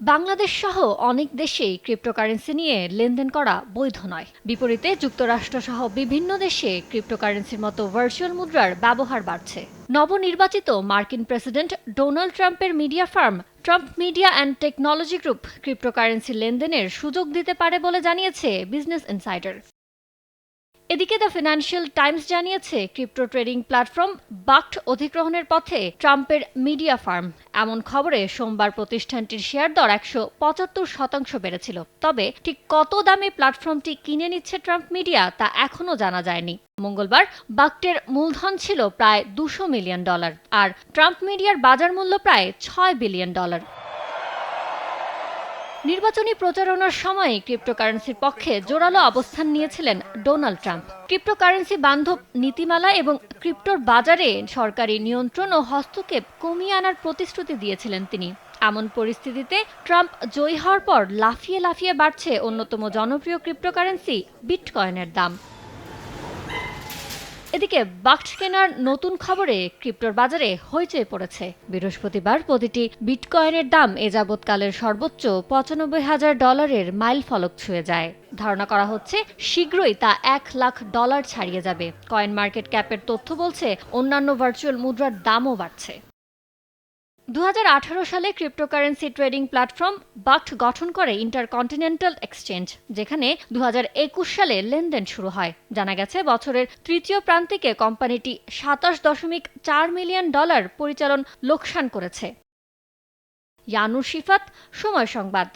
বাংলাদেশ সহ অনেক দেশেই ক্রিপ্টোকারেন্সি নিয়ে লেনদেন করা বৈধ নয়। বিপরীতে যুক্তরাষ্ট্র সহ বিভিন্ন দেশে ক্রিপ্টোকারেন্সির মতো ভার্চুয়াল মুদ্রার ব্যবহার বাড়ছে। নবনির্বাচিত মার্কিন প্রেসিডেন্ট ডোনাল্ড ট্রাম্পের media firm Trump media and technology group cryptocurrency লেনদেনের সুযোগ দিতে পারে বলে জানিয়েছে বিজনেস ইনসাইডার। এদিকে দ্য ফিনান্সিয়াল টাইমস জানিয়েছে, ক্রিপ্টো ট্রেডিং প্ল্যাটফর্ম বাক্ট অধিগ্রহণের পথে ট্রাম্পের মিডিয়া ফার্ম। এমন খবরে সোমবার প্রতিষ্ঠানটির শেয়ার দর একশো পঁচাত্তর শতাংশ বেড়েছিল। তবে ঠিক কত দামে প্ল্যাটফর্মটি কিনে নিচ্ছে ট্রাম্প মিডিয়া তা এখনও জানা যায়নি। মঙ্গলবার বাক্টের মূলধন ছিল প্রায় দুশো মিলিয়ন ডলার, আর ট্রাম্প মিডিয়ার বাজার মূল্য প্রায় ছয় বিলিয়ন ডলার। নির্বাচনী প্রচারণার সময় ক্রিপ্টোকারেন্সির পক্ষে জোরালো অবস্থান নিয়েছিলেন ডোনাল্ড ট্রাম্প। ক্রিপ্টোকারেন্সি বান্ধব নীতিমালা এবং ক্রিপ্টোর বাজারে সরকারি নিয়ন্ত্রণ ও হস্তক্ষেপ কমিয়ে আনার প্রতিশ্রুতি দিয়েছিলেন তিনি। এমন পরিস্থিতিতে ট্রাম্প জয়ী হওয়ার পর লাফিয়ে লাফিয়ে বাড়ছে অন্যতম জনপ্রিয় ক্রিপ্টোকারেন্সি বিটকয়েনের দাম। এদিকে বাক্স কেনার নতুন খবরে ক্রিপ্টোর বাজারে হইচই পড়েছে। বৃহস্পতিবার প্রতিটি বিটকয়েনের দাম এ যাবৎকালের সর্বোচ্চ পঁচানব্বই হাজার ডলারের মাইল ফলক ছুঁয়ে যায়। ধারণা করা হচ্ছে শীঘ্রই তা এক লাখ ডলার ছাড়িয়ে যাবে। কয়েন মার্কেট ক্যাপের তথ্য বলছে, অন্যান্য ভার্চুয়াল মুদ্রার দামও বাড়ছে। দু হাজার আঠারো সালে ক্রিপ্টোকারেন্সি ট্রেডিং প্ল্যাটফর্ম বাক্ট গঠন করে ইন্টারকন্টিনেন্টাল এক্সচেঞ্জ যেখানে দু হাজার একুশ সালে লেনদেন শুরু হয়। জানা গেছে, বছরের তৃতীয় প্রান্তিকে কোম্পানিটি সাতাশ দশমিক চার মিলিয়ন ডলার পরিচালন লোকসান করেছে। ইয়ানুর শিফাত, সময় সংবাদ।